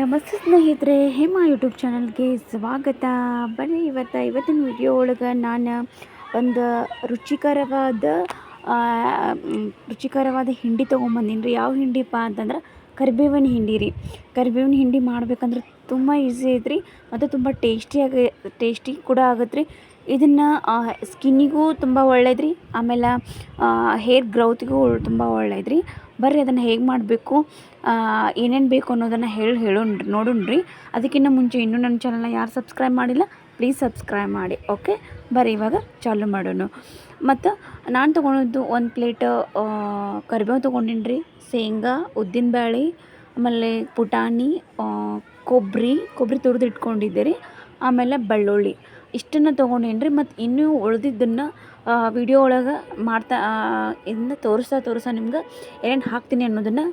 ನಮಸ್ತೆ ಸ್ನೇಹಿತರೆ, ಹೇಮಾ ಯೂಟ್ಯೂಬ್ ಚಾನಲ್ಗೆ ಸ್ವಾಗತ. ಬನ್ನಿ ಇವತ್ತು, ಇವತ್ತಿನ ವಿಡಿಯೋ ಒಳಗೆ ನಾನು ಒಂದು ರುಚಿಕರವಾದ ರುಚಿಕರವಾದ ಹಿಂಡಿ ತೊಗೊಂಬಂದೀನಿ ರೀ. ಯಾವ ಹಿಂಡಿಪ್ಪ ಅಂತಂದ್ರೆ ಕರಿಬೇವಿನ ಹಿಂಡಿ ರೀ. ಕರಿಬೇವಿನ ಹಿಂಡಿ ಮಾಡ್ಬೇಕಂದ್ರೆ ತುಂಬ ಈಸಿ ಐತ್ರಿ ಮತ್ತು ತುಂಬ ಟೇಸ್ಟಿಯಾಗಿ ಟೇಸ್ಟಿ ಕೂಡ ಆಗುತ್ತೆ ರೀ ಇದನ್ನು ಸ್ಕಿನ್ನಿಗೂ ತುಂಬ ಒಳ್ಳೇದು ರೀ ಆಮೇಲೆ ಹೇರ್ ಗ್ರೌತ್ಗೂ ತುಂಬ ಒಳ್ಳೇದು ರೀ ಬರ್ರಿ, ಅದನ್ನು ಹೇಗೆ ಮಾಡಬೇಕು? ಏನೇನು ಬೇಕು ಅನ್ನೋದನ್ನು ಹೇಳಿ ಹೇಳೋಣ ನೋಡೋಣ ಅದಕ್ಕಿಂತ ಮುಂಚೆ ಇನ್ನೂ ನನ್ನ ಚಾನಲ್ನ ಯಾರು ಸಬ್ಸ್ಕ್ರೈಬ್ ಮಾಡಿಲ್ಲ ಪ್ಲೀಸ್ ಸಬ್ಸ್ಕ್ರೈಬ್ ಮಾಡಿ ಓಕೆ ಬರ್ರಿ, ಇವಾಗ ಚಾಲು ಮಾಡೋಣ. ಮತ್ತು ನಾನು ತೊಗೊಂಡಿದ್ದು ಒಂದು ಪ್ಲೇಟ್ ಕರಿಬೇವು ತೊಗೊಂಡಿನಿ ರೀ ಶೇಂಗಾ ಉದ್ದಿನಬೇಳೆ ಆಮೇಲೆ ಪುಟಾಣಿ ಕೊಬ್ಬರಿ ಕೊಬ್ಬರಿ ತುರಿದು ಇಟ್ಕೊಂಡಿದ್ದೆ ರೀ. ಆಮೇಲೆ ಬೆಳ್ಳುಳ್ಳಿ. ಇಷ್ಟನ್ನು ತೊಗೊಂಡೇನ್ರಿ? ಮತ್ತು ಇನ್ನೂ ಉಳ್ದಿದ್ದನ್ನು ವಿಡಿಯೋ ಒಳಗೆ ಮಾಡ್ತಾ ಇದನ್ನ ತೋರಿಸ್ತಾ ತೋರಿಸ್ತಾ ನಿಮ್ಗೆ ಏನೇನು ಹಾಕ್ತೀನಿ ಅನ್ನೋದನ್ನು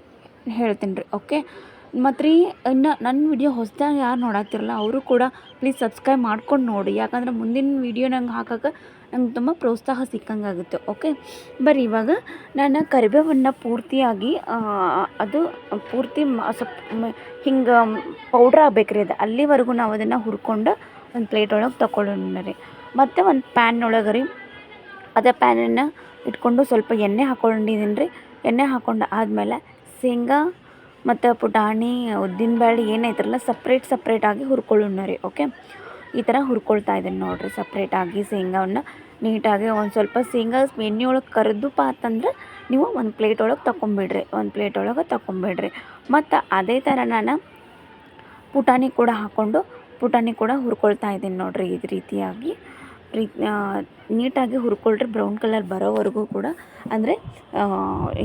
ಹೇಳ್ತೀನಿ ರೀ ಓಕೆ ಮತ್ತು ರೀ ಇನ್ನು ನನ್ನ ವಿಡಿಯೋ ಹೊಸ್ದಾಗಿ ಯಾರು ನೋಡಾಕ್ತಿರಲ್ಲ, ಅವರು ಕೂಡ ಪ್ಲೀಸ್ ಸಬ್ಸ್ಕ್ರೈಬ್ ಮಾಡ್ಕೊಂಡು ನೋಡಿ. ಯಾಕಂದ್ರೆ ಮುಂದಿನ ವಿಡಿಯೋ ನಂಗೆ ಹಾಕೋಕೆ ನಂಗೆ ತುಂಬ ಪ್ರೋತ್ಸಾಹ ಸಿಕ್ಕಂಗೆ ಆಗುತ್ತೆ ಓಕೆ ಬರ್ರಿ ಇವಾಗ ನಾನು ಕರಿಬೇವನ್ನು ಪೂರ್ತಿಯಾಗಿ ಅದು ಪೂರ್ತಿ ಸ್ವಲ್ಪ ಹಿಂಗೆ ಪೌಡ್ರ್ ಆಗ್ಬೇಕು ರೀ ಅದು. ಅಲ್ಲಿವರೆಗೂ ನಾವು ಅದನ್ನು ಹುರ್ಕೊಂಡು ಒಂದು ಪ್ಲೇಟ್ ಒಳಗೆ ತಕೊಳ್ಳೋಣ ರೀ. ಮತ್ತು ಒಂದು ಪ್ಯಾನ್ ಒಳಗೆ ರೀ. ಅದೇ ಪ್ಯಾನನ್ನು ಇಟ್ಕೊಂಡು ಸ್ವಲ್ಪ ಎಣ್ಣೆ ಹಾಕ್ಕೊಂಡಿದ್ದೀನಿ ರೀ. ಎಣ್ಣೆ ಹಾಕ್ಕೊಂಡು ಆದಮೇಲೆ ಶೇಂಗಾ ಮತ್ತು ಪುಟಾಣಿ, ಉದ್ದಿನ ಉದ್ದಿನಬೇಳೆ ಏನೈತ್ರಲ್ಲ ಸಪ್ರೇಟ್ ಸಪ್ರೇಟಾಗಿ ಹುರ್ಕೊಳ್ಳೋಣ ರೀ ಓಕೆ ಈ ಥರ ಹುರ್ಕೊಳ್ತಾ ಇದ್ದೀನಿ ನೋಡಿರಿ ಸಪ್ರೇಟಾಗಿ ಶೇಂಗಾವನ್ನು ನೀಟಾಗಿ. ಒಂದು ಸ್ವಲ್ಪ ಶೇಂಗಾ ಎಣ್ಣೆ ಒಳಗೆ ಕರೆದುಪ್ಪ ಅಂತಂದ್ರೆ ನೀವು ಒಂದು ಪ್ಲೇಟ್ ಒಳಗೆ ತಗೊಂಬಿಡ್ರಿ ಒಂದು ಪ್ಲೇಟ್ ಒಳಗೆ ತಗೊಂಬಿಡ್ರಿ ಮತ್ತು ಅದೇ ಥರ ನಾನು ಪುಟಾಣಿ ಕೂಡ ಹಾಕ್ಕೊಂಡು ಪುಟಾಣಿ ಕೂಡ ಹುರ್ಕೊಳ್ತಾ ಇದ್ದೀನಿ ನೋಡಿರಿ ಇದು ರೀತಿಯಾಗಿ. ರೀ ನೀಟಾಗಿ ಹುರ್ಕೊಳ್ರಿ ಬ್ರೌನ್ ಕಲರ್ ಬರೋವರೆಗೂ ಕೂಡ. ಅಂದರೆ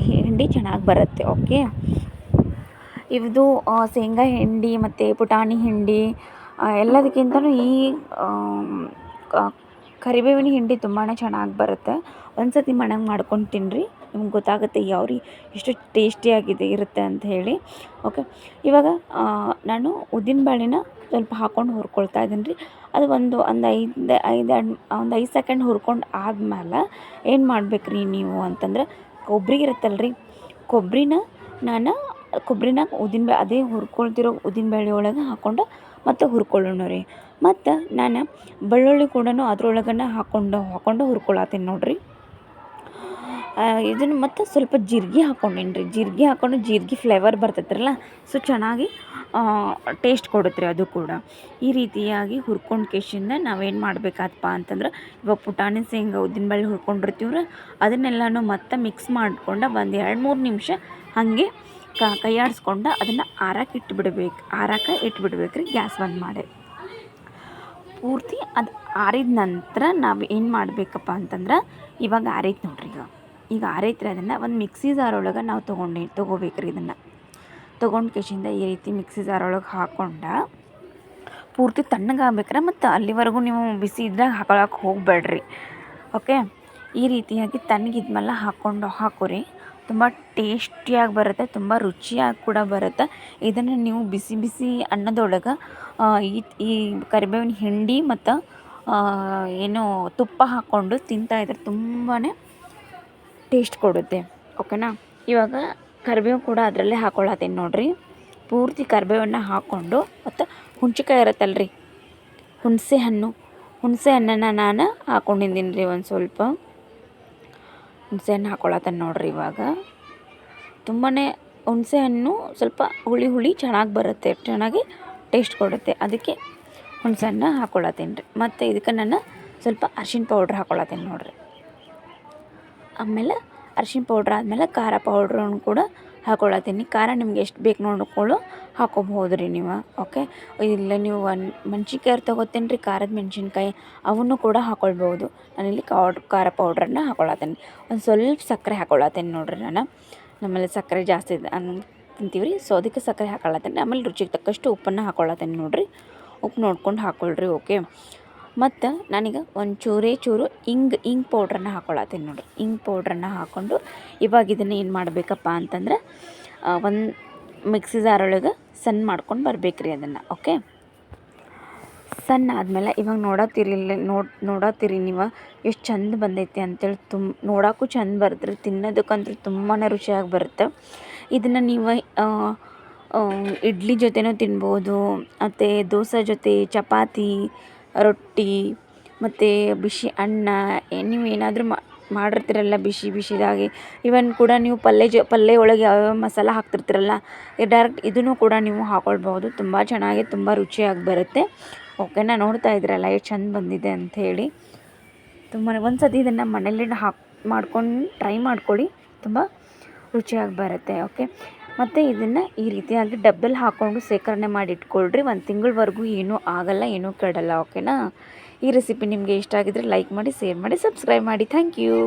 ಹಿಂಡಿ ಚೆನ್ನಾಗಿ ಬರುತ್ತೆ ಓಕೆ ಇದು ಶೇಂಗಾ ಹಿಂಡಿ ಮತ್ತು ಪುಟಾಣಿ ಹಿಂಡಿ ಎಲ್ಲದಕ್ಕಿಂತಲೂ ಈ ಕರಿಬೇವಿನ ಹಿಂಡಿ ತುಂಬಾ ಚೆನ್ನಾಗಿ ಬರುತ್ತೆ. ಒಂದು ಸತಿ ಮನೆಗೆ ಮಾಡ್ಕೊಂಡು ತಿನ್ನಿರಿ ನಿಮ್ಗೆ ಗೊತ್ತಾಗುತ್ತೆ ಯಾವ ರೀ, ಎಷ್ಟು ಟೇಸ್ಟಿಯಾಗಿದೆ, ಇರುತ್ತೆ ಅಂತ ಹೇಳಿ. ಓಕೆ, ಇವಾಗ ನಾನು ಉದ್ದಿನ ಬೇಳೆನ ಸ್ವಲ್ಪ ಹಾಕ್ಕೊಂಡು ಹುರ್ಕೊಳ್ತಾ ಇದ್ದೀನಿ ರೀ. ಅದು ಒಂದು ಒಂದು ಐದು ಐದು ಒಂದು ಐದು ಸೆಕೆಂಡ್ ಹುರ್ಕೊಂಡು ಆದ್ಮೇಲೆ ಏನು ಮಾಡ್ಬೇಕು ರೀ ನೀವು ಅಂತಂದ್ರೆ ಕೊಬ್ಬರಿ ಇರುತ್ತಲ್ಲ ರೀ ಕೊಬ್ಬರಿನ ನಾನು ಕೊಬ್ಬರಿನ ಉದ್ದಿನ ಅದೇ ಹುರ್ಕೊಳ್ತಿರೋ ಉದ್ದಿನ ಬೇಳೆ ಒಳಗೆ ಹಾಕ್ಕೊಂಡು ಮತ್ತೆ ಹುರ್ಕೊಳ್ಳೋಣ ರೀ. ಮತ್ತು ನಾನು ಬೆಳ್ಳುಳ್ಳಿ ಕೂಡ ಅದರೊಳಗನ್ನ ಹಾಕ್ಕೊಂಡು ಹಾಕ್ಕೊಂಡು ಹುರ್ಕೊಳತ್ತೀನಿ ನೋಡಿರಿ. ಇದನ್ನು ಮತ್ತು ಸ್ವಲ್ಪ ಜೀರ್ಗೆ ಹಾಕ್ಕೊಂಡೇನಿ ರೀ. ಜೀರ್ಗೆ ಹಾಕ್ಕೊಂಡು ಜೀರ್ಗೆ ಫ್ಲೇವರ್ ಬರ್ತೈತ್ರಲ್ಲ. ಸೊ ಚೆನ್ನಾಗಿ ಟೇಸ್ಟ್ ಕೊಡುತ್ತೆ ಅದು ಕೂಡ. ಈ ರೀತಿಯಾಗಿ ಹುರ್ಕೊಂಡು ಕೇಶಿಂದ ನಾವೇನು ಮಾಡಬೇಕಾದಪ್ಪ ಅಂತಂದ್ರೆ, ಇವಾಗ ಪುಟಾಣಿ, ಶೇಂಗಾ ಉದ್ದಿನಬೇಳೆ ಹುರ್ಕೊಂಡಿರ್ತೀವ್ರ, ಅದನ್ನೆಲ್ಲನೂ ಮತ್ತೆ ಮಿಕ್ಸ್ ಮಾಡ್ಕೊಂಡು ಒಂದು ಎರಡು ಮೂರು ನಿಮಿಷ ಹಾಗೆ ಕೈಯಾಡಿಸ್ಕೊಂಡು ಅದನ್ನು ಆರಕ್ಕೆ ಇಟ್ಬಿಡ್ಬೇಕು ಆರಕ್ಕೆ ಇಟ್ಬಿಡ್ಬೇಕು ರೀ ಗ್ಯಾಸ್ ಬಂದ್ ಮಾಡಿ. ಪೂರ್ತಿ ಅದು ಆರಿದ ನಂತರ ನಾವು ಏನು ಮಾಡಬೇಕಪ್ಪ ಅಂತಂದ್ರೆ ಇವಾಗ ಆರೈತೆ ನೋಡ್ರಿ ಈಗ. ಈಗ ಆರೈತ್ರಿ ಅದನ್ನು ಒಂದು ಮಿಕ್ಸಿ ಜಾರೊಳಗೆ ನಾವು ತೊಗೊಂಡು ತೊಗೋಬೇಕು ರೀ ಇದನ್ನು. ತೊಗೊಂಡು ಕೇಶಿಂದ ಈ ರೀತಿ ಮಿಕ್ಸಿ ಜಾರೊಳಗೆ ಹಾಕ್ಕೊಂಡು ಪೂರ್ತಿ ತಣ್ಣಗಾಗ್ಬೇಕ್ರೆ ಮತ್ತು ಅಲ್ಲಿವರೆಗೂ ನೀವು ಬಿಸಿ ಇದ್ದಾಗ ಹಾಕೊಳಕ್ಕೆ ಹೋಗಬೇಡ್ರಿ ಓಕೆ? ಈ ರೀತಿಯಾಗಿ ತಣ್ಣಗಿದ್ಮೇಲೆ ಹಾಕ್ಕೊಂಡು ಹಾಕೋರಿ. ತುಂಬ ಟೇಸ್ಟಿಯಾಗಿ ಬರುತ್ತೆ, ತುಂಬ ರುಚಿಯಾಗಿ ಕೂಡ ಬರುತ್ತೆ. ಇದನ್ನು ನೀವು ಬಿಸಿ ಬಿಸಿ ಅನ್ನದೊಳಗೆ ಈ ಈ ಕರಿಬೇವಿನ ಹಿಂಡಿ ಮತ್ತು ಏನು ತುಪ್ಪ ಹಾಕ್ಕೊಂಡು ತಿಂತಾಯಿದ್ರೆ ತುಂಬಾ ಟೇಸ್ಟ್ ಕೊಡುತ್ತೆ. ಓಕೆನಾ? ಇವಾಗ ಕರಿಬೇವು ಕೂಡ ಅದರಲ್ಲೇ ಹಾಕ್ಕೊಳ್ಳತ್ತೀನಿ ನೋಡಿರಿ. ಪೂರ್ತಿ ಕರಿಬೇವನ್ನು ಹಾಕ್ಕೊಂಡು, ಮತ್ತು ಹುಣ್ಚಿಕಾಯಿ ಇರುತ್ತಲ್ಲ ರೀ ಹುಣಸೆ ಹಣ್ಣು ಹುಣಸೆ ಹಣ್ಣನ್ನು ನಾನು ಹಾಕ್ಕೊಂಡಿದ್ದೀನಿ ರೀ ಒಂದು ಸ್ವಲ್ಪ. ಹುಣಸೆ ಹಣ್ಣು ಹಾಕ್ಕೊಳತ್ತೇನೆ ನೋಡಿರಿ ಇವಾಗ. ತುಂಬಾ ಹುಣಸೆ ಹಣ್ಣು ಸ್ವಲ್ಪ ಹುಳಿ ಹುಳಿ ಚೆನ್ನಾಗಿ ಬರುತ್ತೆ, ಚೆನ್ನಾಗಿ ಟೇಸ್ಟ್ ಕೊಡುತ್ತೆ. ಅದಕ್ಕೆ ಹುಣಸೆ ಹಣ್ಣು ಹಾಕ್ಕೊಳತ್ತೀನಿ ರೀ. ಮತ್ತು ಇದಕ್ಕೆ ನಾನು ಸ್ವಲ್ಪ ಅರ್ಶಿಣ ಪೌಡ್ರ್ ಹಾಕ್ಕೊಳತ್ತೀನಿ ನೋಡ್ರಿ. ಆಮೇಲೆ ಅರ್ಶಿಣ ಪೌಡ್ರ್ ಆದಮೇಲೆ ಖಾರ ಪೌಡ್ರನ್ನು ಕೂಡ ಹಾಕ್ಕೊಳತ್ತೀನಿ ಖಾರ ನಿಮ್ಗೆ ಎಷ್ಟು ಬೇಕು ನೋಡ್ಕೊಳ್ಳು, ಹಾಕೋಬಹುದು ರೀ ನೀವು ಓಕೆ ಇಲ್ಲ ನೀವು ಒಂದು ಮೆಣ್ಸಿನ್ಕಾಯಿ ತೊಗೋತೀನಿ ರೀ ಖಾರದ ಮೆಣ್ಸಿನ್ಕಾಯಿ ಅವನ್ನು ಕೂಡ ಹಾಕೊಳ್ಬೋದು ನಾನಿಲ್ಲಿ ಕೌಡ್, ಖಾರ ಪೌಡ್ರನ್ನ ಹಾಕೊಳತ್ತೀನಿ. ಒಂದು ಸ್ವಲ್ಪ ಸಕ್ಕರೆ ಹಾಕೊಳತ್ತೀನಿ ನೋಡಿರಿ ನಾನು. ನಮ್ಮಲ್ಲಿ ಸಕ್ಕರೆ ಜಾಸ್ತಿ ತಿಂತೀವಿ ರೀ ಸೊ ಅದಕ್ಕೆ ಸಕ್ಕರೆ ಹಾಕೊಳ್ಳತ್ತೀನಿ ಆಮೇಲೆ ರುಚಿಗೆ ತಕ್ಕಷ್ಟು ಉಪ್ಪನ್ನು ಹಾಕೊಳತ್ತೀನಿ ನೋಡಿರಿ. ಉಪ್ಪು ನೋಡ್ಕೊಂಡು ಹಾಕ್ಕೊಳ್ರಿ ಓಕೆ ಮತ್ತು ನನಗೆ ಒಂದು ಚೂರೇ ಚೂರು ಇಂಗ್ ಇಂಗ್ ಪೌಡ್ರನ್ನ ಹಾಕ್ಕೊಳತ್ತೀನಿ ನೋಡಿ. ಇಂಗ್ ಪೌಡ್ರನ್ನ ಹಾಕ್ಕೊಂಡು ಇವಾಗ ಇದನ್ನು ಏನು ಮಾಡಬೇಕಪ್ಪ ಅಂತಂದ್ರೆ ಒಂದು ಮಿಕ್ಸಿ ಜಾರೊಳಗೆ ಸಣ್ಣ ಮಾಡ್ಕೊಂಡು ಬರ್ಬೇಕು ರೀ ಅದನ್ನು ಓಕೆ ಸಣ್ಣ ಆದಮೇಲೆ ಇವಾಗ ನೋಡತ್ತೀರಿ ಇಲ್ಲಿ ನೋಡಿ, ನೋಡತ್ತೀರಿ ನೀವು, ಎಷ್ಟು ಚಂದ ಬಂದೈತಿ ಅಂತೇಳಿ ತುಂಬ ನೋಡೋಕ್ಕೂ ಚಂದ ಬರ್ತೀರಿ ತಿನ್ನೋದಕ್ಕಂತೂ ತುಂಬಾ ರುಚಿಯಾಗಿ ಬರುತ್ತೆ. ಇದನ್ನು ನೀವು ಇಡ್ಲಿ ಜೊತೆನೂ ತಿನ್ಬೋದು, ಮತ್ತು ದೋಸೆ ಜೊತೆ ಚಪಾತಿ ರೊಟ್ಟಿ, ಮತ್ತು ಬಿಸಿ ಅನ್ನ ನೀವು ಏನಾದರೂ ಮಾಡಿರ್ತೀರಲ್ಲ ಬಿಸಿ ಬಿಸಿದಾಗಿ. ಇವನ್ ಕೂಡ ನೀವು ಪಲ್ಯ ಜೊ ಪಲ್ಯ ಒಳಗೆ ಯಾವ್ಯಾವ ಮಸಾಲ ಹಾಕ್ತಿರ್ತೀರಲ್ಲ ಡೈರೆಕ್ಟ್ ಇದನ್ನು ಕೂಡ ನೀವು ಹಾಕ್ಕೊಳ್ಬೋದು ತುಂಬ ಚೆನ್ನಾಗಿ, ತುಂಬ ರುಚಿಯಾಗಿ ಬರುತ್ತೆ. ಓಕೆನಾ ನೋಡ್ತಾ ಇದ್ದೀರಲ್ಲ ಎಷ್ಟು ಚೆಂದ ಬಂದಿದೆ ಅಂಥೇಳಿ ತುಂಬ ಒಂದು ಸತಿ ಇದನ್ನು ಮನೇಲಿ ಹಾಕಿ, ಮಾಡ್ಕೊಂಡು ಟ್ರೈ ಮಾಡ್ಕೊಳ್ಳಿ. ತುಂಬ ರುಚಿಯಾಗಿ ಬರುತ್ತೆ ಓಕೆ ಮತ್ತು ಇದನ್ನು ಈ ರೀತಿಯಾಗಿ ಡಬ್ಬಲ್ಲಿ ಹಾಕ್ಕೊಂಡು ಶೇಖರಣೆ ಮಾಡಿ ಇಟ್ಕೊಳ್ರಿ. ಒಂದು ತಿಂಗಳವರೆಗೂ ಏನೂ ಆಗಲ್ಲ, ಏನೂ ಕೆಡಲ್ಲ ಓಕೆನಾ ಈ ರೆಸಿಪಿ ನಿಮಗೆ ಇಷ್ಟ ಆಗಿದ್ರೆ ಲೈಕ್ ಮಾಡಿ ಶೇರ್ ಮಾಡಿ ಸಬ್ಸ್ಕ್ರೈಬ್ ಮಾಡಿ. Thank you